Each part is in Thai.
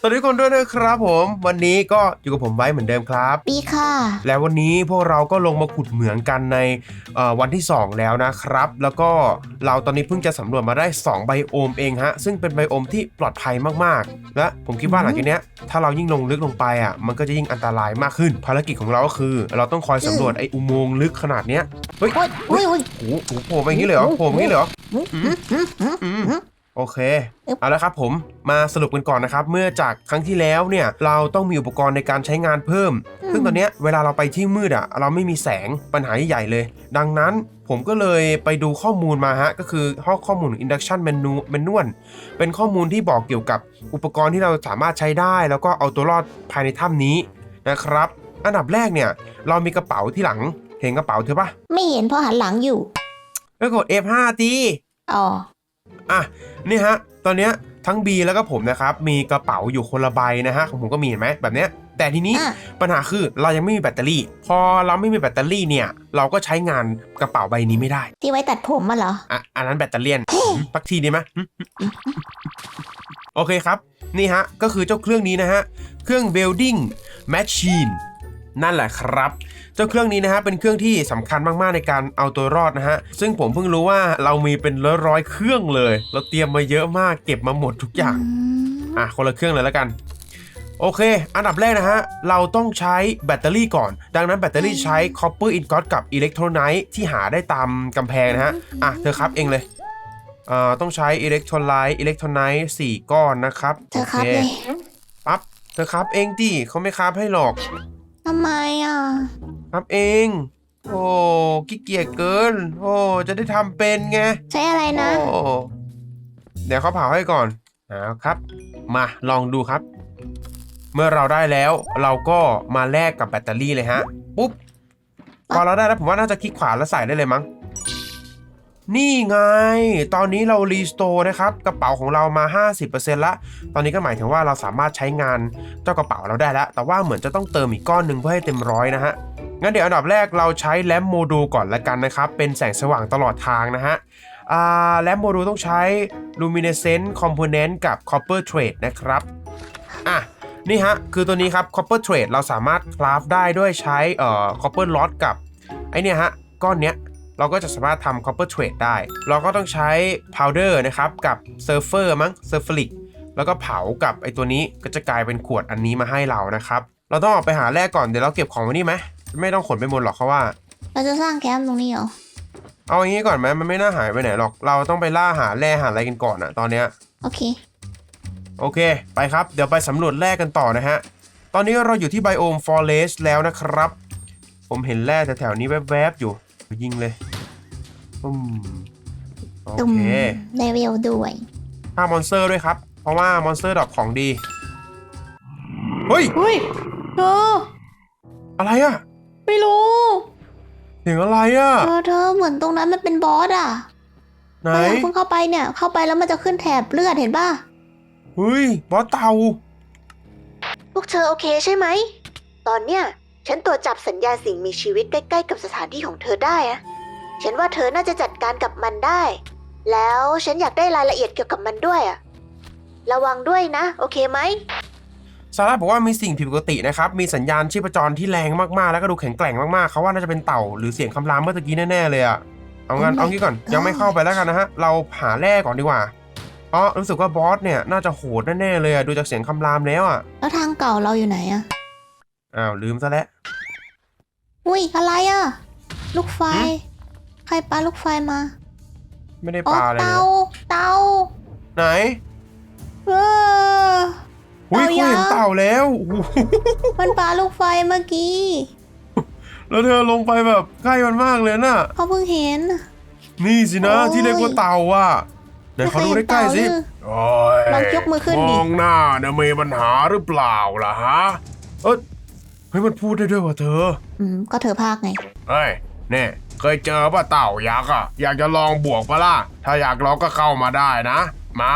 สวัสดีทุกคนด้วยนะครับผม วันนี้ก็อยู่กับผมไว้เหมือนเดิมครับ ปีค่ะ แล้ววันนี้พวกเราก็ลงมาขุดเหมืองกันในเอ่อวันที่ 2 แล้วนะครับ แล้วก็เราตอนนี้เพิ่งจะสำรวจมาได้ 2 ไบโอมเองฮะ ซึ่งเป็นไบโอมที่ปลอดภัยมากๆ และผมคิดว่าหลังจากเนี้ยถ้าเรายิ่งลงลึกลงไปอะ มันก็จะยิ่งอันตรายมากขึ้น ภารกิจของเราก็คือ เราต้องคอยสำรวจไอ้อุโมงค์ลึกขนาดเนี้ย เฮ้ยโอ้ยโอ้ยโอ้ยโอ้โหโผล่มาอย่างนี้เลยเหรอโผล่มาอย่างนี้เลยเหรอ อืมอืมอืมอืมอืมอืม โอเคอึ๊บเอาละครับผมมาสรุปกันก่อนนะครับ เมื่อจากครั้งที่แล้วเนี่ยเราต้องมีอุปกรณ์ในการใช้งานเพิ่ม ซึ่งตอนเนี้ยเวลาเราไปที่มืดอะเราไม่มีแสงปัญหาใหญ่ๆเลย ดังนั้นผมก็เลยไปดูข้อมูลมาฮะ ก็คือห้องข้อมูล induction menu manual เป็นข้อมูลที่บอกเกี่ยวกับอุปกรณ์ที่เราสามารถใช้ได้ แล้วก็เอาตัวรอดภายในถ้ำนี้นะครับ อันดับแรกเนี่ยเรามีกระเป๋าที่หลังเห็นกระเป๋าเธอปะไม่เห็นเพราะหันหลังอยู่ก็กด F5 ตีอ๋อ อะนี่ฮะตอนเนี้ยทั้ง B แล้วก็ผมนะครับมีกระเป๋าอยู่คนละใบนะฮะของผมก็มีเห็นไหมแบบเนี้ยแต่ทีนี้อะปัญหาคือเรายังไม่มีแบตเตอรี่ พอเราไม่มีแบตเตอรี่เนี่ย เราก็ใช้งานกระเป๋าใบนี้ไม่ได้ ที่ไว้ตัดผมมาเหรอ อะอันนั้นแบตเตอเรี่ยนปักทีดีไหมหึโอเคครับ นี่ฮะ ก็คือเจ้าเครื่องนี้นะฮะ เครื่อง welding machine นั่นแหละครับ เจ้าเครื่องนี้นะฮะเป็นเครื่องที่สำคัญมากๆในการเอาตัวรอดนะฮะซึ่งผมเพิ่งรู้ว่าเรามีเป็นร้อยร้อยๆเครื่องเลย เราเตรียมมาเยอะมากเก็บมาหมดทุกอย่างอะคนละเครื่องเลยแล้วกันโอเค อันดับแรกนะฮะ เราต้องใช้แบตเตอรี่ก่อน ดังนั้นแบตเตอรี่ใช้ copper ingot กับ electrolyte ที่หาได้ตามกำแพงนะฮะ อะ เธอครับเองเลยเอ่อต้องใช้ electrolyte electrolyte 4 ก้อนนะครับ เธอครับเลยปั๊บ เธอครับเองดิเขาไม่ครับให้หรอก ทำไมอะครับเอง โอ้ขี้เกียจเกิน โอ้จะได้ทำเป็นไงใช้อะไรนะ โอ้เดี๋ยวเขาเผาให้ก่อนเอาครับ มาลองดูครับ เมื่อเราได้แล้ว เราก็มาแลกกับแบตเตอรี่เลยฮะ ปุ๊บพอเราได้แล้วผมว่าน่าจะคลิกขวาแล้วใส่ได้เลยมั้ง นี่ไง ตอนนี้เรารีสโตร์นะครับ กระเป๋าของเรามา 50%ละ ตอนนี้ก็หมายถึงว่าเราสามารถใช้งานเจ้ากระเป๋าเราได้แล้ว แต่ว่าเหมือนจะต้องเติมอีกก้อนหนึ่งเพื่อให้เต็มร้อยนะฮะ งั้นเดี๋ยวอันดับแรกเราใช้แลมโมดูลก่อนละกันนะครับ เป็นแสงสว่างตลอดทางนะฮะแลมโมดูลต้องใช้ luminescent component กับ copper trade นะครับ อะนี่ฮะ คือตัวนี้ครับ copper trade เราสามารถคราฟได้ด้วยใช้เอ่อ copper lot กับไอเนี่ยฮะ ก้อนเนี้ย เราก็จะสามารถทำ copper trade ได้ เราก็ต้องใช้ powder นะครับกับ sulfur มั้ง sulfuric แล้วก็เผากับไอตัวนี้ก็จะกลายเป็นขวดอันนี้มาให้เรานะครับ เราต้องออกไปหาแร่ก่อนเดี๋ยวเราเก็บของไว้นี่ไหมไม่ต้องขนไปหมดหรอกเขาว่า เราจะสร้างแคมป์ตรงนี้เหรอ เอาอย่างนี้ก่อนไหมมันไม่น่าหายไปไหนหรอก เราต้องไปล่าหาแร่หาอะไรกันก่อนอะตอนเนี้ยโอเค โอเค ไปครับ เดี๋ยวไปสำรวจแร่กันต่อนะฮะ ตอนนี้เราอยู่ที่ไบโอมฟอเรสแล้วนะครับ ผมเห็นแร่แถวๆนี้แวบๆอยู่ ยิงเลยอืมโอตุ่มเคเลเวลด้วย ฆ่ามอนสเตอร์ด้วยครับ เพราะว่ามอนสเตอร์ดรอปของดี เฮ้ยเฮ้ยเธออะไรอะไม่รู้เสียงอะไรอะเธอเธอเหมือนตรงนั้นมันเป็นบอสอะไหนเราอยากเพิ่งเข้าไปเนี่ย เข้าไปแล้วมันจะขึ้นแถบเลือดเห็นป่ะ เฮ้ย บอสเต่า พวกเธอโอเคใช่ไหม ตอนเนี้ย ฉันตรวจจับสัญญาณสิ่งมีชีวิตใกล้ๆกับสถานที่ของเธอได้อะฉันว่าเธอน่าจะจัดการกับมันได้ แล้วฉันอยากได้รายละเอียดเกี่ยวกับมันด้วยอะระวังด้วยนะ โอเคไหมซาร่าบอกว่ามีสิ่งผิดปกตินะครับ มีสัญญาณชีพจรที่แรงมากๆ แล้วก็ดูแข็งแกร่งมากๆ เขาว่าน่าจะเป็นเต่าหรือเสียงคำรามเมื่อตะกี้แน่ๆเลยอะเอางั้น Oh my เอางี้ก่อน ยังไม่เข้าไปแล้วกันนะฮะ เราหาแร่ก่อนดีกว่าเพราะรู้สึกว่าบอสเนี่ยน่าจะโหดแน่ๆเลยอะดูจากเสียงคำรามแล้วอะแล้วทางเก่าเราอยู่ไหนอะ อ้าวลืมซะแล้ว อุ้ยอะไรอะ ลูกไฟ หืม ใครปาลูกไฟมาไม่ได้อ๋อปลาเลยเตาเตาไหนเออ อุ้ยเต่าคุยเห็นยักษ์เต่าแล้วโอ้โหมันปาลูกไฟเมื่อกี้ แล้วเธอลงไปแบบใกล้มันมากเลยน่ะ เขาเพิ่งเห็น นี่สินะโอ้ยที่เรียกว่าเต่าอะไหนเขาดูใกล้ๆสิไม่เคยเห็นโอ้ยลองยกมือขึ้นดิ มองหน้าเนี่ยมีปัญหาหรือเปล่าล่ะฮะ เอ้ย เฮ้ยมันพูดได้ด้วยว่ะเธอ อืมก็เธอพากไง เฮ้ยเนี่ยเคยเจอป่ะเต่ายักษ์อะ อยากจะลองบวกปะล่ะ ถ้าอยากลองก็เข้ามาได้นะ มา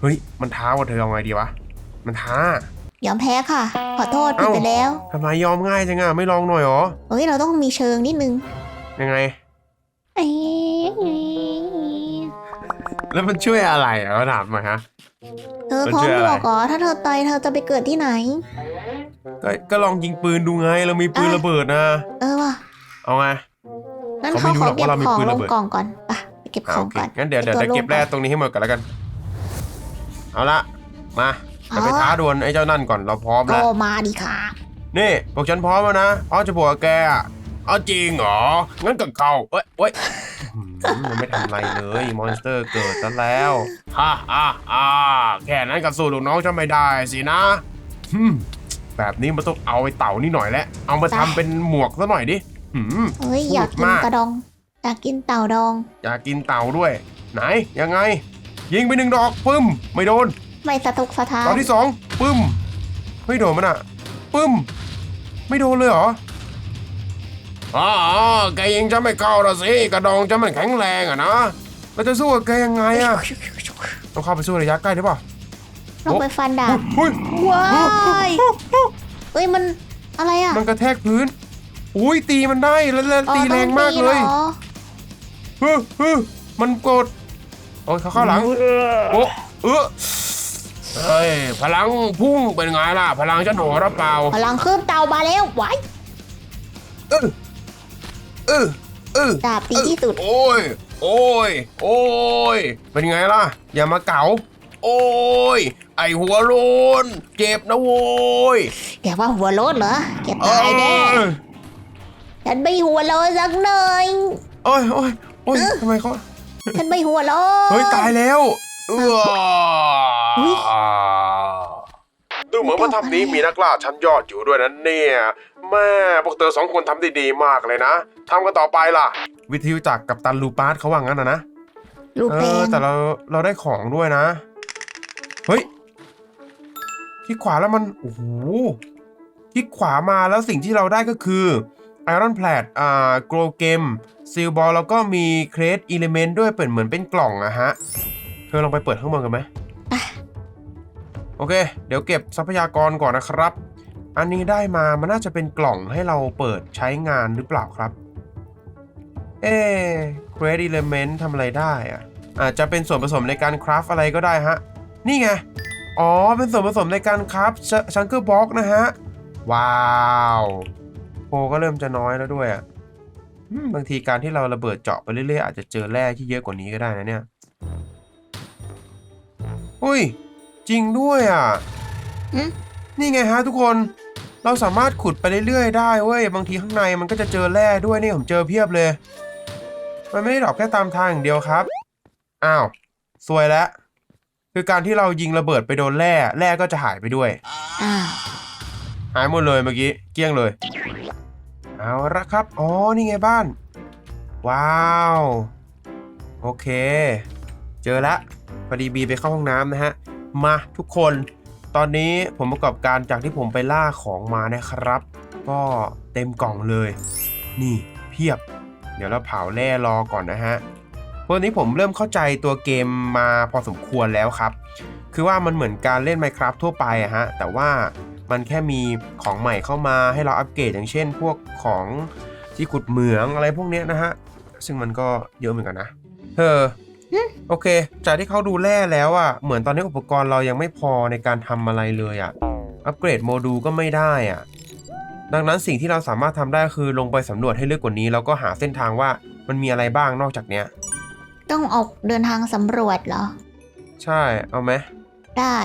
เฮ้ย มันท้าว่าเธอเอาไงดีวะ มันท้า ยอมแพ้ค่ะ ขอโทษผิดเอ้าไปแล้ว ทำไมยอมง่ายจังอะ ไม่ลองหน่อยหรอเฮ้ย เราต้องมีเชิงนิดนึงยังไง เอ้ยแล้วมันช่วยอะไรอะเขาถามมาฮะ เธอมันพร้อช่มวยบอะไรวกเหรอถ้าเธอตายเธอจะไปเกิดที่ไหน ก็ก็ลองยิงปืนดูไงเรามีปืนอะระเบิดนะ เออว่ะเอาไง งั้นเขาเขาไม่รู้ขอหรอกเก็บว่าเรามีของปืนลระงเบิด กล่องก่อนไปไปเก็บอ่าขอโองเคก่อนงั้นเดี๋ยวเดี๋ยวไอ้เดี๋ยวตัวเก็บแร่โล่งตรงนี้ให้หมดก่อนแล้วกัน เอาละมาเดี๋ยวไปอ๋อท้าดวลไอ้เจ้านั่นก่อนเราพร้อมก็แล้ว มาดิค่ะนี่พวกฉันพร้อมแล้วนะอ๋อจะบวกกับแกอะเอาจริงเหรอ งั้นก็เข้าเอ้ยเอ้ยอื้อหือยังไม่ทำอะไรเลย มอนสเตอร์เกิดซะแล้วฮ่าฮ่าฮ่าแค่นั้นก็สู้ลูกน้องฉันไม่ได้สินะฮึม แบบนี้มันต้องเอาไอ้เต่านี่หน่อยแหละเอามาทำเป็นหมวกซะหน่อยดิหืมเฮ้ยพูดอยากกินมาก กระดองอยากกินเต่าดอง อยากกินเต่าด้วย ไหนยังไง ยิงไปหนึ่งดอกปึ้ม ไม่โดน ไม่สะทกสะท้าตอนนที่สองปึ้มไม่โดนมันอะปึ้ม ไม่โดนเลยเหรออ๋อแกยิงจะไม่เข้าละสิกระดองจะมันแข็งแรงอะนะเราจะสู้กับแกยังไงอะต้องเข้าไปสู้ระยะใกล้หรือเปล่า ลงไปฟันดาบเฮ้ยว้ายเอ้ยมันอะไรอะมันกระแทกพื้น อุ้ยตีมันได้แล้วแล้วอ๋อตีแรงมากต้องเลยหรอเฮ้ยเฮ้ยมันกดโอ้ยเขาเข้าหลังโอ้เออเฮ้ยพลังพุ่งเป็นไงล่ะ พลังฉันโหดหรือเปล่า พลังคืบเต่ามาแล้วไว้เออเออเออดาบดีที่สุด โอ้ย โอ้ย โอ้ย เป็นไงล่ะ อย่ามาเก๋า โอ้ย ไอหัวโลนเจ็บนะโว้ยแกว่าหัวโลดเหรอแกตายแน่เอ้ยฉันไม่หัวโลดสักหน่อยโอ้ยโอ้ยโอ้ยทำไมเขาฉันไม่หัวโลด เฮ้ยตายแล้วเอออุ๊ยดูเหมือนว่าถ้ำนี้มีนักล่าชั้นยอดอยู่ด้วยนะเนี่ยแม่พวกเธอสองคนทำได้ดีมากเลยนะทำกันต่อไปล่ะ วิทยุจากกับตันลูปาร์ตเขาว่างั้นนะนะ ลูกเอแปองแต่เราเราได้ของด้วยนะ เฮ้ยที่ขวาแล้วมัน โอ้โหที่ขวามาแล้วสิ่งที่เราได้ก็คือไอรอนแพลตอ่าโกลเกมซิลบอลแล้วก็มีเครดอิเลเมนต์ด้วยเปิดเหมือนเป็นกล่องอะฮะ เธอลองไปเปิดข้างบนกันไหมโอเค เดี๋ยวเก็บทรัพยากรก่อนนะครับ อันนี้ได้มามันน่าจะเป็นกล่องให้เราเปิดใช้งานหรือเปล่าครับ เอ๊เควสอิเลเมนต์ทำอะไรได้อะอาจจะเป็นส่วนผสมในการคราฟอะไรก็ได้ฮะ นี่ไง อ๋อ เป็นส่วนผสมในการคราฟชังเกอร์บ็อกนะฮะ ว้าวโพก็เริ่มจะน้อยแล้วด้วยอะอืมบางทีการที่เราระเบิดเจาะไปเรื่อยๆ อาจจะเจอแร่ที่เยอะกว่านี้ก็ได้นะเนี่ยอุ้ย จริงด้วยอะอืมนี่ไงฮะทุกคน เราสามารถขุดไปเรื่อยๆได้เว้ย บางทีข้างในมันก็จะเจอแร่ด้วยนี่ผมเจอเพียบเลย มันไม่ได้ดรอปแค่ตามทางอย่างเดียวครับ อ้าวซวยแล้ว คือการที่เรายิงระเบิดไปโดนแร่แร่ก็จะหายไปด้วยอ้าวหายหมดเลยเมื่อกี้เกลี้ยงเลย เอาละครับ อ๋อ นี่ไงบ้าน ว้าว โอเค เจอละพอดีบีไปเข้าห้องน้ำนะฮะ มาทุกคน ตอนนี้ผมประกอบการจากที่ผมไปล่าของมานะครับ ก็เต็มกล่องเลย นี่เพียบ เดี๋ยวเราเผาแร่รอก่อนนะฮะ วันนี้ผมเริ่มเข้าใจตัวเกมมาพอสมควรแล้วครับ คือว่ามันเหมือนการเล่น Minecraft ทั่วไปอะฮะ แต่ว่ามันแค่มีของใหม่เข้ามาให้เราอัปเกรดอย่างเช่น พวกของที่ขุดเหมืองอะไรพวกเนี้ยนะฮะ ซึ่งมันก็เยอะเหมือนกันนะเธอโอเค จากที่เขาดูแร่แล้วอะเหมือนตอนนี้อุปกรณ์เรายังไม่พอในการทำอะไรเลยอะอัปเกรดโมดูลก็ไม่ได้อะดังนั้นสิ่งที่เราสามารถทำได้คือลงไปสำรวจให้ลึกกว่านี้ แล้วก็หาเส้นทางว่ามันมีอะไรบ้างนอกจากเนี้ย ต้องออกเดินทางสำรวจเหรอ ใช่เอาไหมได้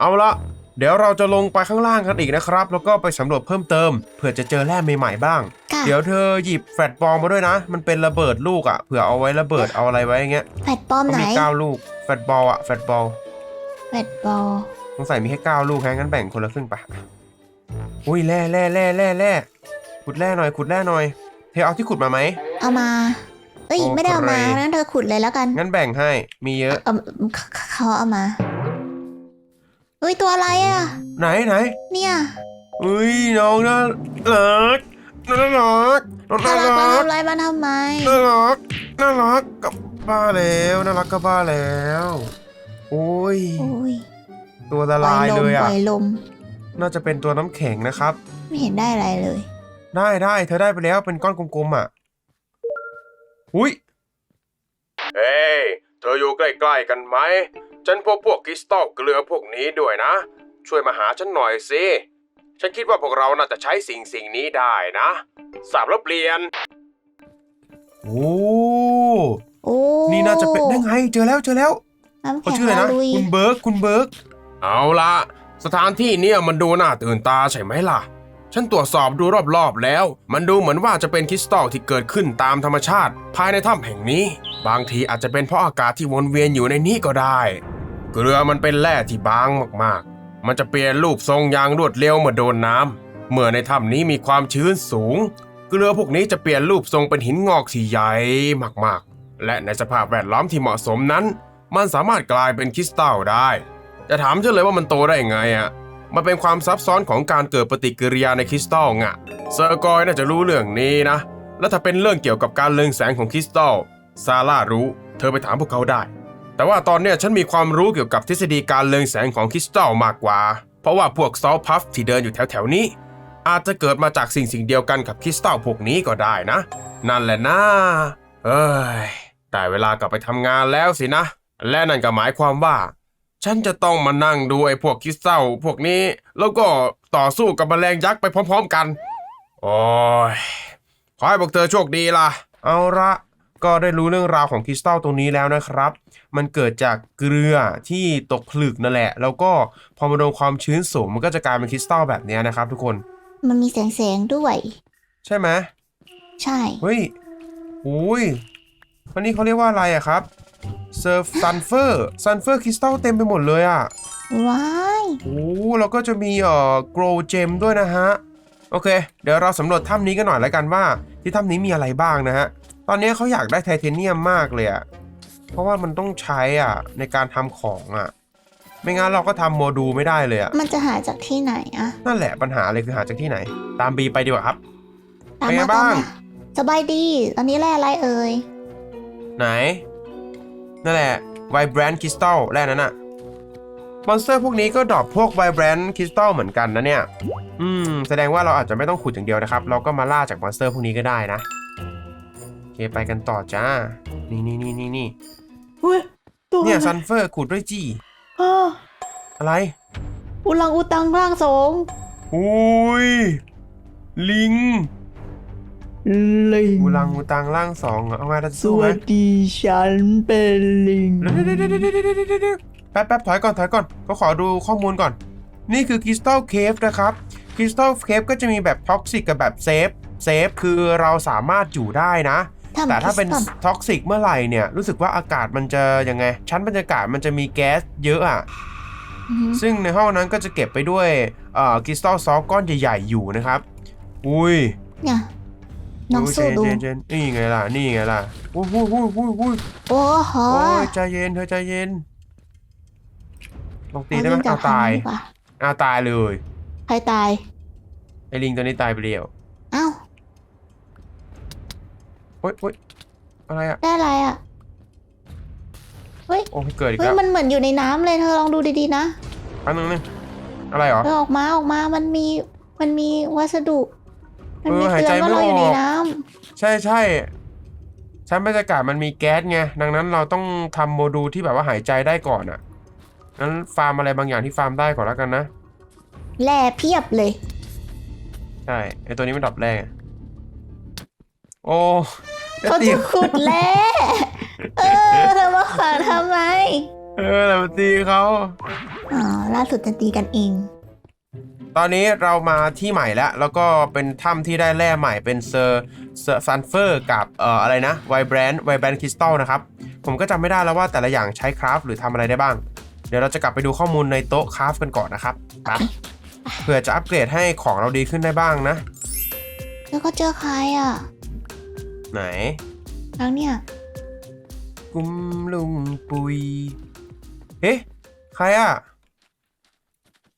เอาละเดี๋ยวเราจะลงไปข้างล่างกันอีกนะครับ แล้วก็ไปสำรวจเพิ่มเติมเผื่อจะเจอแร่ใหม่ๆบ้าง ค่ะ เดี๋ยวเธอหยิบแฟลชบอลมาด้วยนะ มันเป็นระเบิดลูกอะ่ะเผื่อเอาไว้ระเบิดเอาอะไรไว้อย่างเงี้ยแฟดปลอมก็ไหนมีเก้าลูกแฟลชบอลอะแฟลชบอลแฟดบอลสงสัยมีแค่เก้าลูกแค่งั้นแบ่งคนละครึ่งไปอุ้ยแร่แร่แร่แร่แร่ขุดแร่หน่อยขุดแร่หน่อยเธอเอาที่ขุดมาไหมเอามาเอ้ยโอไม่ได้เอามาเคงั้นเธอขุดเลยแล้วกันงั้นแบ่งให้มีเยอะ เออเขาเขาเอามาเฮ้ยตัวอะไรอะ ไหนไหนเนี่ยอุ้ยน้องน่ารักน่ารักน้องน่าน่ารักมารักทำอะไรมาทำไม น่ารักน่ารักกับบ้าแล้วน่ารักกับบ้าแล้ว โอ้ยโอ้ยตัวละปล่อลายยลเลมยปอะล่อยลม น่าจะเป็นตัวน้ำแข็งนะครับ ไม่เห็นได้อะไรเลย ได้ได้เธอได้ไปแล้วเป็นก้อนกลมๆอะ อุ้ยเฮ้ย เธออยู่ใกล้ๆกันไหม ฉันพบพวกคริสตัลเกลือพวกนี้ด้วยนะ ช่วยมาหาฉันหน่อยสิ ฉันคิดว่าพวกเราน่าจะใช้สิ่งสิ่งนี้ได้นะสาบแล้วเปลี่ยน โอ้ โอ้นี่น่าจะเป็นได้ไง เจอแล้วเจอแล้วน้ำเขาแข็งชื่ออะไรนะละลุยคุณเบิร์กคุณเบิร์กเอาละสถานที่เนี่ยมันดูน่าตื่นตาใช่ไหมล่ะ ฉันตรวจสอบดูรอบๆแล้ว มันดูเหมือนว่าจะเป็นคริสตัลที่เกิดขึ้นตามธรรมชาติ ภายในถ้ำแห่งนี้ บางทีอาจจะเป็นเพราะอากาศที่วนเวียนอยู่ในนี้ก็ได้ เกลือมันเป็นแร่ที่บางมากๆ มันจะเปลี่ยนรูปทรงอย่างรวดเร็วเมื่อโดนน้ำเมื่อในถ้ำนี้มีความชื้นสูง เกลือพวกนี้จะเปลี่ยนรูปทรงเป็นหินงอกที่ใหญ่มากๆ และในสภาพแวดล้อมที่เหมาะสมนั้น มันสามารถกลายเป็นคริสตัลได้ จะถามฉันเลยว่ามันโตได้ยังไงอะ มันเป็นความซับซ้อนของการเกิดปฏิกิริยาในคริสตัลไงเซอร์กอยน่าจะรู้เรื่องนี้นะ แล้วถ้าเป็นเรื่องเกี่ยวกับการเรืองแสงของคริสตัลซาร่ารู้ เธอไปถามพวกเขาได้ แต่ว่าตอนนี้ฉันมีความรู้เกี่ยวกับทฤษฎีการเรืองแสงของคริสตัลมากกว่า เพราะว่าพวกซอลพัฟที่เดินอยู่แถวๆนี้ อาจจะเกิดมาจากสิ่งสิ่งเดียวกันกับคริสตัลพวกนี้ก็ได้นะ นั่นแหละนะเอ้ยได้เวลากลับไปทำงานแล้วสินะ และนั่นก็หมายความว่า ฉันจะต้องมานั่งดูไอ้พวกคริสตัลพวกนี้แล้วก็ต่อสู้กับแมลงยักษ์ไปพร้อม ๆกัน โอ้ยขอให้พวกเธอโชคดีล่ะ เอาละก็ได้รู้เรื่องราวของคริสตัลตรงนี้แล้วนะครับ มันเกิดจากเกลือที่ตกผลึกนั่นแหละ แล้วก็พอมาโดนความชื้นสูงมันก็จะกลายเป็นคริสตัลแบบเนี้ยนะครับทุกคน มันมีแสงแสงๆด้วย ใช่ไหม ใช่ เฮ้ยอุ้ยวันนี้เขาเรียกว่าอะไรอะครับ เซิร์ฟซันเฟอร์ซันเฟอร์คริสตัลเต็มไปหมดเลยอะว้ายโอ้แล้วก็จะมีเอ่อโกลเจมด้วยนะฮะ โอเค เดี๋ยวเราสำรวจถ้ำนี้กันหน่อยแล้วกันว่า ที่ถ้ำนี้มีอะไรบ้างนะฮะ ตอนนี้เขาอยากได้ไทเทเนียมมากเลยอะเพราะว่ามันต้องใช้อะในการทำของอะ ไม่งั้นเราก็ทำโมดูลไม่ได้เลยอะ มันจะหาจากที่ไหนอะนั่นแหละปัญหาเลยคือหาจากที่ไหน ตามบีไปดีกว่าครับ ตามเป็นไงมาตามบ้างมาสบายดีอันนี้แร่อะไรเอ่ยไหน นั่นแหละไวแบรนด์คริสตัลแร่นั้นอะมอนสเตอร์พวกนี้ก็ดรอปพวกไวแบรนด์คริสตัลเหมือนกันนะเนี่ย อืม แสดงว่าเราอาจจะไม่ต้องขุดอย่างเดียวนะครับ เราก็มาล่าจากมอนสเตอร์พวกนี้ก็ได้นะโอเคไปกันต่อจ้า นี่นี่นี่นี่นี่เฮ้ยตัวเนี่ยซันเฟอร์ขุดด้วยจีอ้ออะไร อุลังอุตังร่างทรงอุ้ย ลิง ลิงอูรังอูตังร่างสองเหรอเอาไงเราจะสสู้ไหมวัสดีฉันเป็นลิง เดี๋ยวเดี๋ยวเดี๋ยวเดี๋ยวเดี๋ยวเดี๋ยวเดี๋ยวแป๊บแป๊บถอยก่อนถอยก่อนก็ขอดูข้อมูลก่อน นี่คือคริสตัลเคฟนะครับคริสตัลเคฟก็จะมีแบบท็อกซิกกับแบบเซฟเซฟคือเราสามารถอยู่ได้นะ ทำแต่ถ้าเป็นคริสตัลท็อกซิกเมื่อไหร่เนี่ยรู้สึกว่าอากาศมันจะยังไง ชั้นบรรยากาศมันจะมีแก๊สเยอะอะ อือหือซึ่งในห้องนั้นก็จะเก็บไปด้วยเอ่อคริสตัลซอลก้อนใหญ่ ๆ อยู่นะครับ อุ้ย เนี่ย น้องสู้ดูเจนเจนนี่ไงล่ะ นี่ไงล่ะอุ้ยอุ้ยอุ้ยอุ้ยอุ้ยโอ้โหโอ้ยใจเย็นเธอใจเย็นลองตีได้ไหมเอลิงจับเอาตายทงดีกว่เอาตายเลยใครตายไอ้ลิงตัวนี้ตายไปเดียวเอ้าโอ๊ยโอ๊ยอะไรอะได้อะไรอะเฮ้ยโอ้ยเกิดอีกเฮ้ยแล้วมันเหมือนอยู่ในน้ำเลยเธอลองดูดีๆนะอันนึงนึงอะไรเหรอเออออกมาออกมามันมีมันมีวัสดุ มันมีเออหายเตืใจอนว่าไม่เราอยู่ในออก น้ใช่ใช่ชั้นบรรยากาศมันมีแก๊สไงดังนั้นเราต้องทำโมดูลที่แบบว่าหายใจได้ก่อนอะงั้นฟาร์มอะไรบางอย่างที่ฟาร์มได้ก่อนแล้วกันนะำแร่เพียบเลย ใช่ไอตัวนี้มันดับแรกอะโอ้เขาตีจะขุดแร่เออเธอมาขวางทำไมเออแล้วมาตีเขาอ๋อล่าสุดจะตีกันเอง ตอนนี้เรามาที่ใหม่แล้ว แล้วก็เป็นถ้ำที่ได้แร่ใหม่เป็นเซอร์ซันเฟอร์กับเอ่ออะไรนะไวแบรนด์ไวแบรนด์คริสตัลนะครับ ผมก็จำไม่ได้แล้วว่าแต่ละอย่างใช้คราฟหรือทำอะไรได้บ้าง เดี๋ยวเราจะกลับไปดูข้อมูลในโต๊ะคราฟกันก่อนนะครับไปเพื่อจะอัปเกรดให้ของเราดีขึ้นได้บ้างนะ แล้วก็เจอใครอะไหน แล้วเนี่ยกุมลุงปุยเอ๊ะใครอะ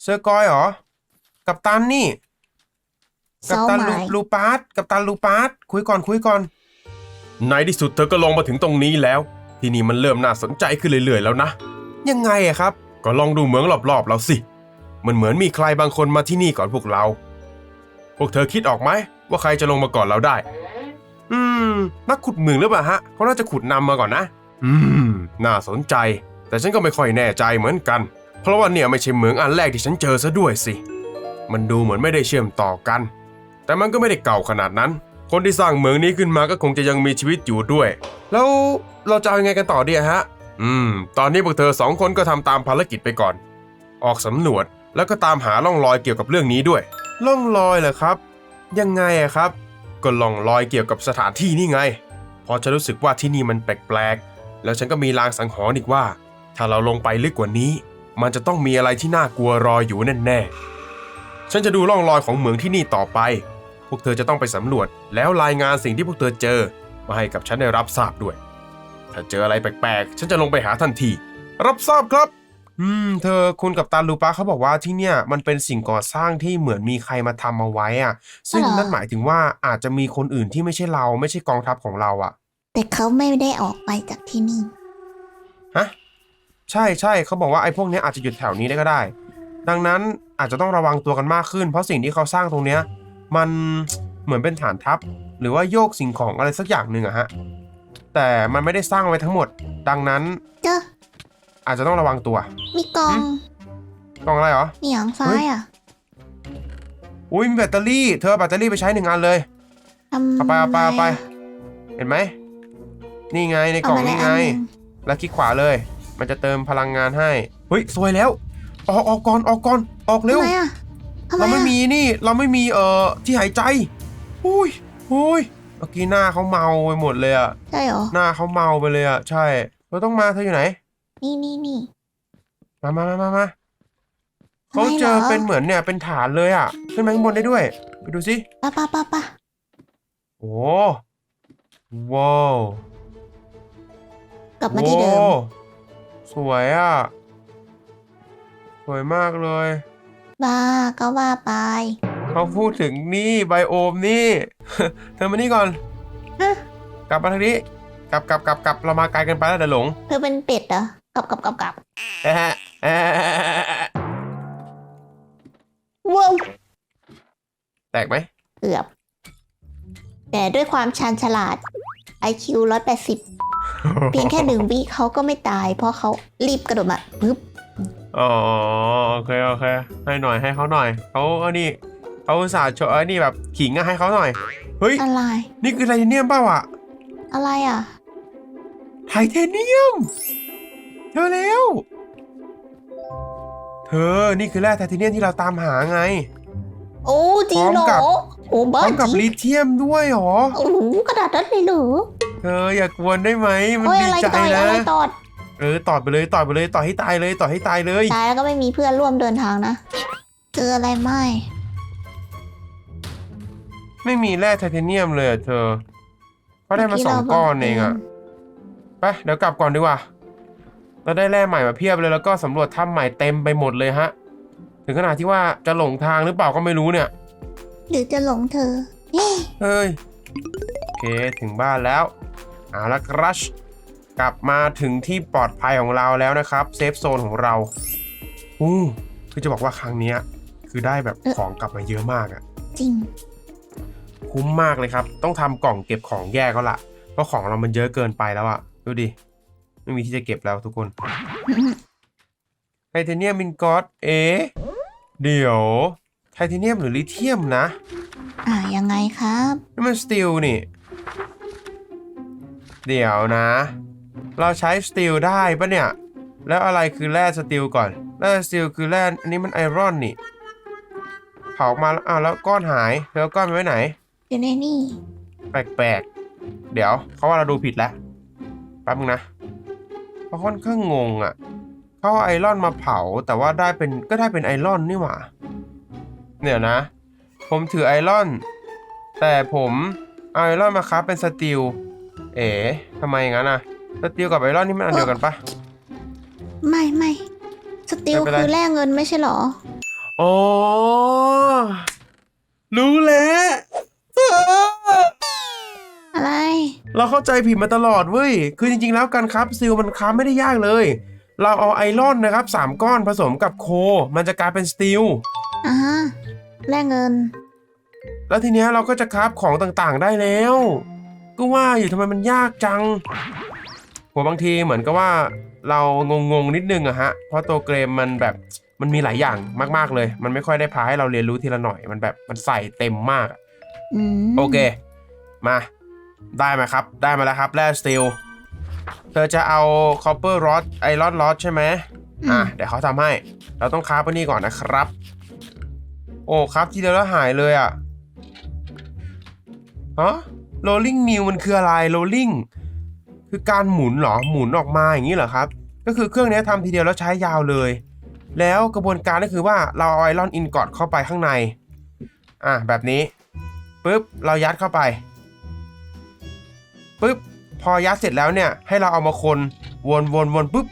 เซอร์กอยเหรอ กับตันนี่ กับตันลูเซาหมายลูปาร์ตกับตันลูปาร์ตคุยก่อนคุยก่อน ในที่สุดเธอก็ลงมาถึงตรงนี้แล้ว ที่นี่มันเริ่มน่าสนใจขึ้นเรื่อยๆแล้วนะ ยังไงอะครับ ก็ลองดูเหมืองรอบๆเราสิ มันเหมือนมีใครบางคนมาที่นี่ก่อนพวกเรา พวกเธอคิดออกไหมว่าใครจะลงมาก่อนเราได้ อืม นักขุดเหมืองหรือเปล่าฮะเขาน่าจะขุดนำมาก่อนนะ อืม น่าสนใจ แต่ฉันก็ไม่ค่อยแน่ใจเหมือนกัน เพราะว่าเนี่ยไม่ใช่เหมืองอันแรกที่ฉันเจอซะด้วยสิ มันดูเหมือนไม่ได้เชื่อมต่อกัน แต่มันก็ไม่ได้เก่าขนาดนั้น คนที่สร้างเหมืองนี้ขึ้นมาก็คงจะยังมีชีวิตอยู่ด้วย แล้วเราจะเอายังไงกันต่อดีฮะ อืม ตอนนี้พวกเธอสองคนก็ทำตามภารกิจไปก่อน ออกสำรวจแล้วก็ตามหาร่องรอยเกี่ยวกับเรื่องนี้ด้วยร่องรอยเหรอครับ ยังไงอะครับ ก็ล่องรอยเกี่ยวกับสถานที่นี่ไง พอฉันรู้สึกว่าที่นี่มันแปลกๆ แล้วฉันก็มีลางสังหรณ์อีกว่า ถ้าเราลงไปลึกกว่านี้ มันจะต้องมีอะไรที่น่ากลัวรออยู่แน่ๆ ฉันจะดูร่องรอยของเหมืองที่นี่ต่อไป พวกเธอจะต้องไปสำรวจ แล้วรายงานสิ่งที่พวกเธอเจอ มาให้กับฉันได้รับทราบด้วย ถ้าเจออะไรแปลกๆ ฉันจะลงไปหาทันที รับทราบครับ อืม เธอคุณกับตาลูปาเขาบอกว่าที่เนี่ยมันเป็นสิ่งก่อสร้างที่เหมือนมีใครมาทำเอาไว้อะซึ่งอ๋อเหรอนั่นหมายถึงว่าอาจจะมีคนอื่นที่ไม่ใช่เรา ไม่ใช่กองทัพของเราอะแต่เขาไม่ได้ออกไปจากที่นี่ ฮะ ใช่ใช่เขาบอกว่าไอ้พวกเนี้ยอาจจะหยุดแถวนี้ได้ก็ได้ ดังนั้นอาจจะต้องระวังตัวกันมากขึ้น เพราะสิ่งที่เขาสร้างตรงเนี้ยมันเหมือนเป็นฐานทัพ หรือว่าโยกสิ่งของอะไรสักอย่างหนึ่งอะฮะแต่มันไม่ได้สร้างไว้ทั้งหมด ดังนั้น เจออาจจะต้องระวังตัวมีกล่องหืมกล่องอะไรเหรอมีอย่างซ้ายอะอุ้ยมีแบตเตอรี่ เธอเอาแบตเตอรี่ไปใช้หนึ่งอันเลยทำเอาไปเอาไปเอาไปอะเห็นไหมนี่ไงในกเอาล่องมาได้นี่อัไงนหนึ่งแล้วคลิกขวาเลย มันจะเติมพลังงานให้เฮ้ยสวยแล้ว ออกออกก่อนออกก่อนออกเร็วทำไมอะทำไมเราไม่อะมีนี่เราไม่มีเอ่อที่หายใจอุ้ยอุ้ยเมื่อกี้หน้าเขาเมาไปหมดเลยอะใช่เหรอ หน้าเขาเมาไปเลยอะใช่ เราต้องมาเธออยู่ไหน นี่นี่นี่มามามามามาทำเขาไมเจหรอเป็นเหมือนเนี่ยเป็นฐานเลยอะขึ้นมาข้างบนได้ด้วย ไปดูสิปะปะปะปะโอ้ว้าว กลับมาที่เดิม โอ้สวยอะ สวยมากเลย บ้าก็ว่าไปเขาพูดถึงนี่ไบโอมนี่ เธอมานี่ก่อน ฮะกลับมาทางนี้ กลับกลับกลับกลับเรามาไกลกันไปแล้วเดี๋ยวหลงเธอเป็นเป็ดเหรอกลับกลับกลับกลับแอะแอะแอะว้าวแตกไหมเกือบ แต่ด้วยความชาญฉลาด IQ 180 เพียงแค่หนึ่งวิเขาก็ไม่ตาย เพราะเขารีบกระโดดมาปึ๊บ อ๋อโอเคโอเคให้หน่อยให้เขาหน่อยเขาเอานี่เขาอุตส่าห์โชว์เอ้ยนี่แบบขิงอะให้เขาหน่อยเฮ้ยอะไร นี่คือไทเทเนียมเปล่าอะอะไรอะ ไทเทเนียมเธอแล้วเธอนี่คือแร่ไทเทเนียมที่เราตามหาไง โอ้จริงเหรพร้อมกัอบโอ้พบ้าร้อมกับจริงลิเธียมด้วยเหรอโอ้โหกระดาษนั้นเลยเหรอเธออย่ากวนได้ไหมมันโอ้ยดีอะไรใจต่อยนะอะไรตอด เออต่อไปเลยต่อไปเลยต่อให้ตายเลยต่อให้ตายเลย ตายแล้วก็ไม่มีเพื่อนร่วมเดินทางนะ เจออะไรไหมไม่มีแร่ไทเทเนียมเลยอะเธอเขาได้มาสองก้อนเองอะไปเดี๋ยวกลับก่อนดีกว่าเราได้แร่ใหม่มาเพียบเลยแล้วก็สำรวจถ้ำใหม่เต็มไปหมดเลยฮะ ถึงขนาดที่ว่าจะหลงทางหรือเปล่าก็ไม่รู้เนี่ย หรือจะหลงเธอ เฮ้ยเฮ้ยโอเคถึงบ้านแล้วเอาละครัช กลับมาถึงที่ปลอดภัยของเราแล้วนะครับเซฟโซนของเราอู้คือจะบอกว่าครั้งเนี้ยคือได้แบบของกลับมาเยอะมากอะจริง คุ้มมากเลยครับ ต้องทำกล่องเก็บของแยกแล้วล่ะเพราะของเรามันเยอะเกินไปแล้วอะดูดิไม่มีที่จะเก็บแล้วทุกคนไทเทเนียมมินกอสเอ๊ะเดี๋ยวไทเทเนียมหรือลิเธียมนะอ่ายังไงครับนี่มันสตีลนี่ เดี๋ยวนะ เราใช้สตีลได้ปะเนี่ย แล้วอะไรคือแร่สตีลก่อน แร่สตีลคือแร่อันนี้มันไอรอนนี่ เผาออกมาแล้วอ้าวแล้วก้อนหายแล้วก้อนไปไว้ไหน อยู่ในนี่ แปลกๆ เดี๋ยวเขาว่าเราดูผิดแล้วแป๊บนึงนะเขาค่อนข้างงงอะ่ะเขาเอาไอรอนมาเผาแต่ว่าได้เป็นก็ได้เป็นไอรอนนี่หว่าเดี๋ยวนะ ผมถือไอรอน แต่ผมเอาไอรอนมาครับเป็นสตีลเอ๋ทำไมอย่างนั้นอะ สตีลกับไอรอนนี่มันอันเดียวกันปะ ไม่ไม่สติลไม่เป็นไร คือแลกเงินไม่ใช่เหรอ อ๋อ รู้แล้วอะไร เราเข้าใจผิดมาตลอดเว้ย คือจริง ๆ แล้วการครับซิลมันค้าไม่ได้ยากเลย เราเอาไอรอนนะครับสามก้อนผสมกับโค มันจะกลายเป็นสตีล อ่าฮะแลกเงิน แล้วทีเนี้ยเราก็จะคราฟของต่างๆได้แล้ว ก็ว่าอยู่ทำไมมันยากจัง หัวบางทีเหมือนกับว่าเรางงๆนิดนึงอะฮะ เพราะตัวเกมมันแบบมันมีหลายอย่างมากๆเลย มันไม่ค่อยได้พาให้เราเรียนรู้ทีละหน่อย มันแบบมันใส่เต็มมากอะโอเค มา ได้ไหมครับ ได้มาแล้วครับแร่สตีลเธอจะเอาคอปเปอร์รอดไอรอนรอดใช่ไหมอะ เดี๋ยวเขาทำให้ เราต้องคราฟอันนี้ก่อนนะครับ โอ้ครับทีเดียวแล้วหายเลยอะฮะ rolling mill มันคืออะไร rolling คือการหมุนเหรอหมุนออกมาอย่างนี้เหรอครับ ก็คือเครื่องนี้ทำทีเดียวแล้วใช้ยาวเลย แล้วกระบวนการก็คือว่าเราเอาไอรอนอินกอดเข้าไปข้างในอะแบบนี้ปุ๊บเรายัดเข้าไปปุ๊บพอยัดเสร็จแล้วเนี่ยให้เราเอามาคนวนวนวนปุ๊บ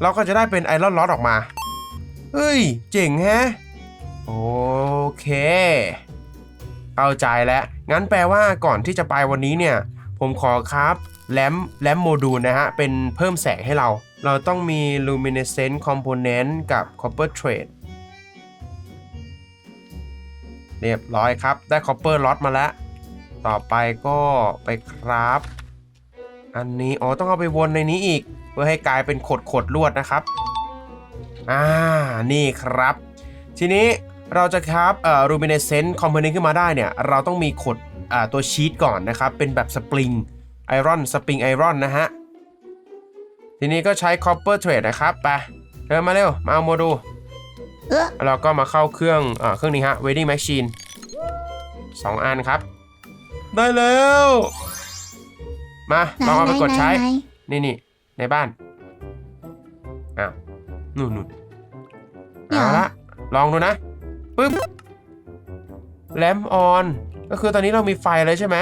เราก็จะได้เป็นไอรอนล็อดออกมาเฮ้ย เจ๋งแฮะโอเคเข้าใจแล้ว งั้นแปลว่าก่อนที่จะไปวันนี้เนี่ย ผมขอครับแลมแลมโมดูลนะฮะ เป็นเพิ่มแสงให้เรา เราต้องมี luminescent component กับ copper thread เรียบร้อยครับ ได้ copper lot มาแล้ว ต่อไปก็ไปครับ อันนี้อ๋อต้องเอาไปวนในนี้อีก เพื่อให้กลายเป็นขดขดลวดนะครับ อ่า นี่ครับ ทีนี้เราจะครับเอ่อ luminescent component ขึ้นมาได้เนี่ย เราต้องมีขด ตัวชีตก่อนนะครับ เป็นแบบสปริงไอรอนสปริงไอรอนนะฮะ ทีนี้ก็ใช้ copper thread นะครับไปเดินมาเร็ว มาเอาโมดูลเออเราก็มาเข้าเครื่องเอ่อเครื่องนี้ฮะ wedding machine สองอันครับ ได้แล้ว มาลองเอาไปกดใช้ไหนนี่นี่ในบ้านอ้าวนู่นนู่นเนี่ยเอาละลองดูนะปึ๊บแลมออน ก็คือตอนนี้เรามีไฟแล้วใช่ไหม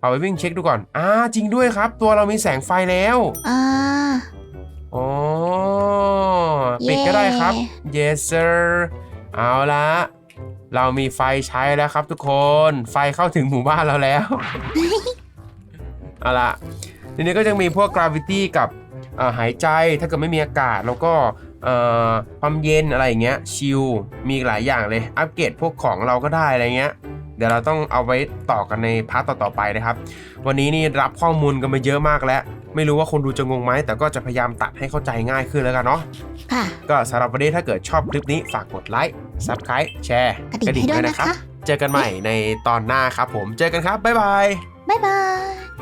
เอาไปวิ่งเช็คดูก่อนอ่าจริงด้วยครับ ตัวเรามีแสงไฟแล้วอ่าอ๋อปิดก็ได้ครับ yes sir เอาละเรามีไฟใช้แล้วครับทุกคน ไฟเข้าถึงหมู่บ้านเราแล้ว เอาละทีนี้ก็จะมีพวก gravity กับเอ่อหายใจ ถ้าเกิดไม่มีอากาศ แล้วก็เอ่อความเย็นอะไรอย่างเงี้ย ชิล มีหลายอย่างเลย อัปเกรดพวกของเราก็ได้อะไรเงี้ย เดี๋ยวเราต้องเอาไว้ต่อกันในพาร์ทต่อๆไปนะครับ วันนี้นี่รับข้อมูลกันมาเยอะมากแล้ว ไม่รู้ว่าคนดูจะงงไหม แต่ก็จะพยายามตัดให้เข้าใจง่ายขึ้นแล้วกันเนาะ ค่ะ ก็สำหรับวันนี้ถ้าเกิดชอบคลิปนี้ฝากกดไลค์ Subscribe แชร์กระดิ่งให้ด้วยนะคะเจอกันใหม่ในตอนหน้าครับผม เจอกันครับ บ๊ายบาย บ๊ายบาย